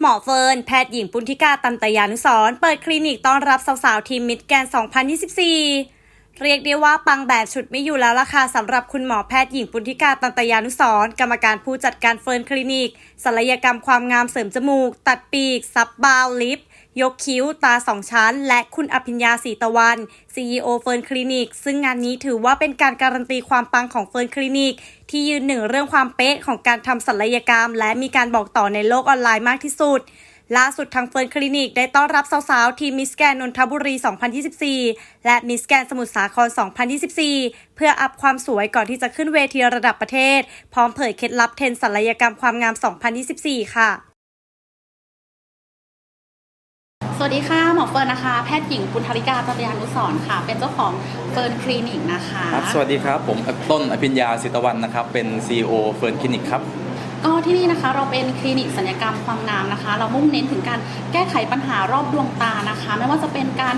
หมอเฟิร์น แพทย์หญิงปุณธิกาตันตยานุสรเปิดคลินิกต้อนรับสาวๆ ทีมมิดแกน 2024 เรียกได้ว่าปังแบบฉุดไม่อยู่แล้วล่ะค่ะสำหรับคุณหมอแพทย์หญิงปุณธิกาตันตยานุสรกรรมการผู้จัดการเฟิร์นคลินิกศัลยกรรมความงามเสริมจมูก ตัดปีก ซับบาวลิป ยกคิ้ว ตาสองชั้น และคุณอภิญญาสีตะวัน CEO เฟิร์นคลินิก ซึ่งงานนี้ถือว่าเป็นการการันตีความปังของเฟิร์นคลินิก ที่ยืนหนึ่งเรื่องความเป๊ะของการทำศัลยกรรม และมีการบอกต่อในโลกออนไลน์มากที่สุดล่าสุดทางเฟิร์นคลินิกได้ต้อนรับสาวๆ ทีมมิสแกนนนทบุรี 2024 และมิสแกนสมุทรสาคร 2024 เพื่ออัพความสวยก่อนที่จะขึ้นเวทีระดับประเทศ พร้อมเผยเคล็ดลับเทรนศัลยกรรมความงาม 2024 ค่ะ สวัสดีค่ะ หมอเฟิร์นนะคะ แพทย์หญิงปุณธริกาตัตยานุสรณ์ค่ะ เป็นเจ้าของเฟิร์นคลินิกนะคะครับสวัสดีครับ ผมต้นอภิญญาสิตวันนะครับ เป็น CEO เฟิร์นคลินิกครับก็ที่นี่นะคะเราเป็นคลินิกศัลยกรรมความงามนะคะ เรามุ่งเน้นถึงการแก้ไขปัญหารอบดวงตานะคะ ไม่ว่าจะเป็นการ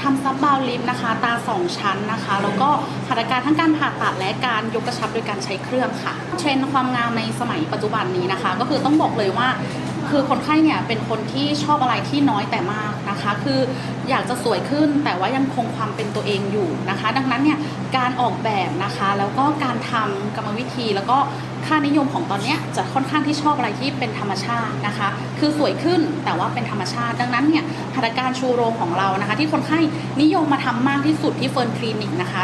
ทำซับบาวลิฟนะคะ ตาสองชั้นนะคะ แล้วก็หัตถการทั้งการผ่าตัดและการยกกระชับโดยการใช้เครื่องค่ะ เทรนด์ความงามในสมัยปัจจุบันนี้นะคะ ก็คือต้องบอกเลยว่า คือคนไข้เนี่ยเป็นคนที่ชอบอะไรที่น้อยแต่มากนะคะ คืออยากจะสวยขึ้นแต่ว่ายังคงความเป็นตัวเองอยู่นะคะ ดังนั้นเนี่ยการออกแบบนะคะแล้วก็การทำกรรมวิธีแล้วก็ค่านิยมของตอนนี้จะค่อนข้างที่ชอบอะไรที่เป็นธรรมชาตินะคะ คือสวยขึ้นแต่ว่าเป็นธรรมชาติ ดังนั้นเนี่ยหัตถการชูโรงของเรานะคะ ที่คนไข้นิยมมาทำมากที่สุดที่เฟิร์นคลินิกนะคะ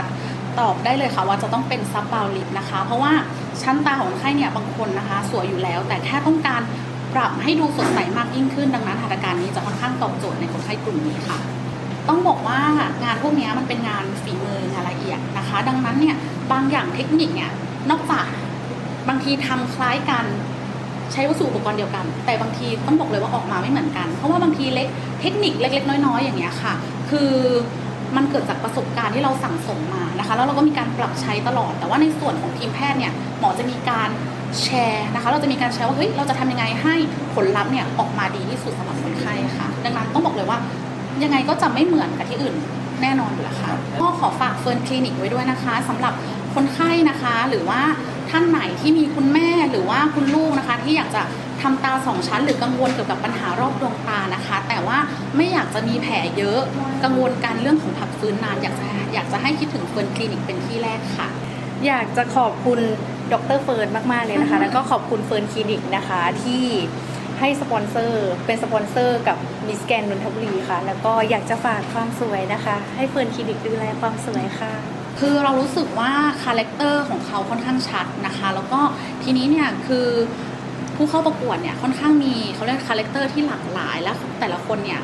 ตอบได้เลยค่ะว่าจะต้องเป็นซับบาวลิปนะคะ เพราะว่าชั้นตาของคนไข้เนี่ยบางคนนะคะ สวยอยู่แล้ว แต่แค่ต้องการ ปรับให้ดูสดใสมากยิ่งขึ้น ดังนั้นหัตถการนี้จะค่อนข้างตอบโจทย์ในคนไข้กลุ่มนี้ค่ะ ต้องบอกว่างานพวกนี้มันเป็นงานฝีมืองานละเอียดนะคะ ดังนั้นเนี่ยบางอย่างเทคนิคเนี่ยนอกจากบางทีทำคล้ายกันใช้วัสดุอุปกรณ์เดียวกัน แต่บางทีต้องบอกเลยว่าออกมาไม่เหมือนกัน เพราะว่าบางทีเล็กเทคนิคเล็ก ๆ น้อยๆ อย่างเงี้ยค่ะ คือมันเกิดจากประสบการณ์ที่เราสั่งสมมานะคะ แล้วเราก็มีการปรับใช้ตลอด แต่ว่าในส่วนของทีมแพทย์เนี่ยหมอจะมีการ แชร์นะคะ เราจะมีการแชร์ว่าเฮ้ยเราจะทำยังไงให้ผลลัพธ์เนี่ยออกมาดีที่สุดสำหรับคนไข้ค่ะ ดังนั้นต้องบอกเลยว่ายังไงก็จะไม่เหมือนกับที่อื่นแน่นอนอยู่แล้วค่ะก็ขอฝากเฟิร์นคลินิกไว้ด้วยนะคะสำหรับคนไข้นะคะ หรือว่าท่านไหนที่มีคุณแม่หรือว่าคุณลูกนะคะ ที่อยากจะทำตาสองชั้นหรือกังวลเกี่ยวกับปัญหารอบดวงตานะคะ แต่ว่าไม่อยากจะมีแผลเยอะกังวลการเรื่องของผักฟื้นนานอยากจะอยากจะให้คิดถึงเฟิร์นคลินิกเป็นที่แรกค่ะ อยากจะขอบคุณ ดรเฟิร์นมาก ๆ เลยนะคะ แล้วก็ขอบคุณเฟิร์นคลินิกนะคะที่ให้สปอนเซอร์ เป็นสปอนเซอร์กับมิสแกนนนทบุรีค่ะ แล้วก็อยากจะฝากความสวยนะคะ ให้เฟิร์นคลินิกดูแลความสวยค่ะ คือเรารู้สึกว่าคาแรคเตอร์ของเขาค่อนข้างชัดนะคะ แล้วก็ทีนี้เนี่ยคือผู้เข้าประกวดเนี่ยค่อนข้างมีเขาเรียกคาแรคเตอร์ที่หลากหลายและแต่ละคนเนี่ย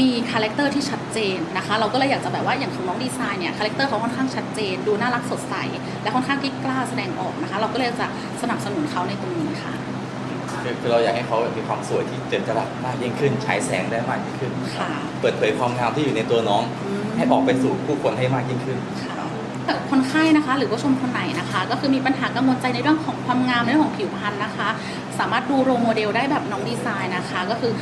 มีคาแรคเตอร์ที่ชัดเจนนะคะ เราก็เลยอยากจะแบบว่าอย่างของน้องดีไซน์เนี่ยคาแรคเตอร์เขาค่อนข้างชัดเจน ดูน่ารักสดใส และค่อนข้างที่กล้าแสดงออกนะคะ เราก็เลยจะสนับสนุนเขาในตรงนี้ค่ะคือคือเราอยากให้เขามีความสวยที่เจิดจรัสมากยิ่งขึ้นฉายแสงได้มากยิ่งขึ้น ค่ะเปิดเผยความงามที่อยู่ในตัวน้อง ให้ออกไปสู่ผู้คนให้มากยิ่งขึ้นค่ะแต่คนไข้นะคะ หรือว่าชมคนไหนนะคะ ก็คือมีปัญหากังวลใจในเรื่องของความงามในเรื่องของผิวพรรณนะคะ สามารถดูโรลโมเดลได้แบบน้องดีไซน์นะคะ ก็คือ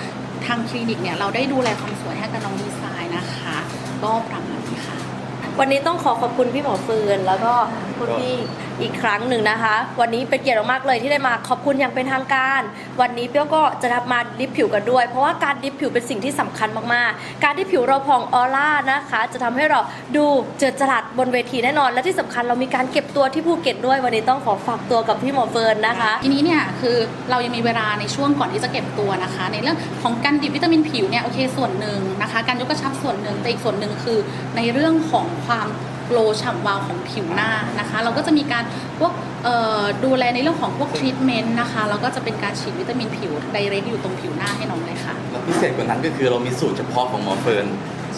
ทางคลินิกเนี่ยเราได้ดูแลความสวยให้กับน้องดีไซน์นะคะ ก็ประมาณนี้ค่ะ วันนี้ต้องขอขอบคุณพี่หมอเฟิร์นแล้วก็คุณพี่อีกครั้งหนึ่งนะคะ วันนี้เป็นเกียรติมากเลยที่ได้มาขอบคุณอย่างเป็นทางการ วันนี้เปี้ยวก็จะทำมาดิฟผิวกันด้วย เพราะว่าการดิฟผิวเป็นสิ่งที่สำคัญมากๆ การที่ผิวเราผ่องออร่านะคะ จะทำให้เราดูเจิดจรัสบนเวทีแน่นอน และที่สำคัญเรามีการเก็บตัวที่ภูเก็ตด้วย วันนี้ต้องขอฝากตัวกับพี่หมอเฟิร์นนะคะ ทีนี้เนี่ยคือเรายังมีเวลาในช่วงก่อนที่จะเก็บตัวนะคะ ในเรื่องของการดิบวิตามินผิวเนี่ยโอเคส่วนหนึ่งนะคะ การยกกระชับส่วนหนึ่งแต่อีกส่วนหนึ่งคือในเรื่องของความโกลว์ฉ่ำวาวของผิวหน้านะคะ เราก็จะมีการพวกเอ่อดูแลในเรื่องของพวกทรีทเมนต์นะคะแล้วก็จะเป็นการฉีดวิตามินผิวไดเรกอยู่ตรงผิวหน้าให้น้องเลยค่ะแล้วพิเศษกว่านั้นก็คือเรามีสูตรเฉพาะของหมอเฟิร์น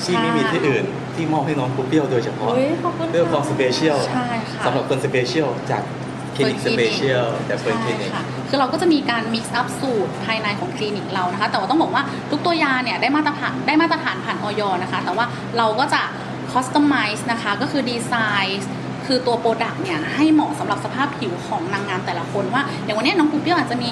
ที่ไม่มีที่อื่น ที่มอบให้น้องคุปเปี้ยวโดยเฉพาะอุ๊ยขอบคุณค่ะเรื่องความสเปเชียลใช่ค่ะสำหรับคนสเปเชียลจากคลินิกสเปเชียลแต่เฟิร์นคลินิกใช่ค่ะคือเราก็จะมีการ mix up สูตรภายในของคลินิกเรานะคะ แต่ว่าต้องบอกว่าทุกตัวยาเนี่ยได้มาตรฐานได้มาตรฐานผ่านออยนะคะ แต่ว่าเราก็จะ คอสตอมไมซ์นะคะก็คือดีไซน์คือตัวโปรดักต์เนี่ยให้เหมาะสำหรับสภาพผิวของนางงามแต่ละคนว่า อย่างวันนี้น้องปุ๊บเปี้ยวอาจจะมี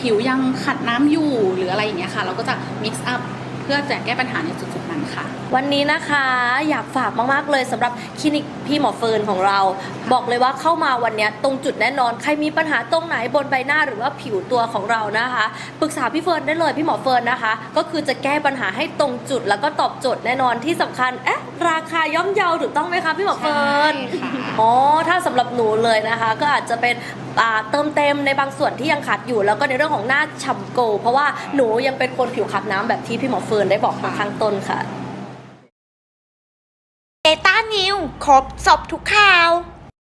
ผิวยังขัดน้ำอยู่หรืออะไรอย่างเงี้ยค่ะ เราก็จะมิกซ์อัพเพื่อจะแก้ปัญหาในจุดๆนั้นค่ะ วันนี้นะคะอยากฝากมาก ๆ เลยสำหรับคลินิก พพี่หมอเฟิร์นของเรา บอกเลยว่าเข้ามาวันเนี้ยตรงจุดแน่นอนใครมีปัญหาตรงไหนบนใบหน้าหรือว่าผิวตัวของเรานะคะปรึกษาพี่เฟิร์นได้เลยพี่หมอเฟิร์นนะคะ ก็คือจะแก้ปัญหาให้ตรงจุดแล้วก็ตอบโจทย์แน่นอนที่สำคัญเอ๊ะราคาย่อมเยาถูกต้องไหมคะพี่หมอเฟิร์นใช่ค่ะอ๋อถ้าสำหรับหนูเลยนะคะ ก็อาจจะเป็นอ่าเติมเต็มในบางส่วนที่ยังขาดอยู่ แล้วก็ในเรื่องของหน้าฉ่ำโกลเพราะว่าหนูยังเป็นคนผิวขาดน้ำแบบที่พี่หมอเฟิร์นได้บอกมาข้างต้นค่ะเดต้านิว ครบสอบทุกข่าว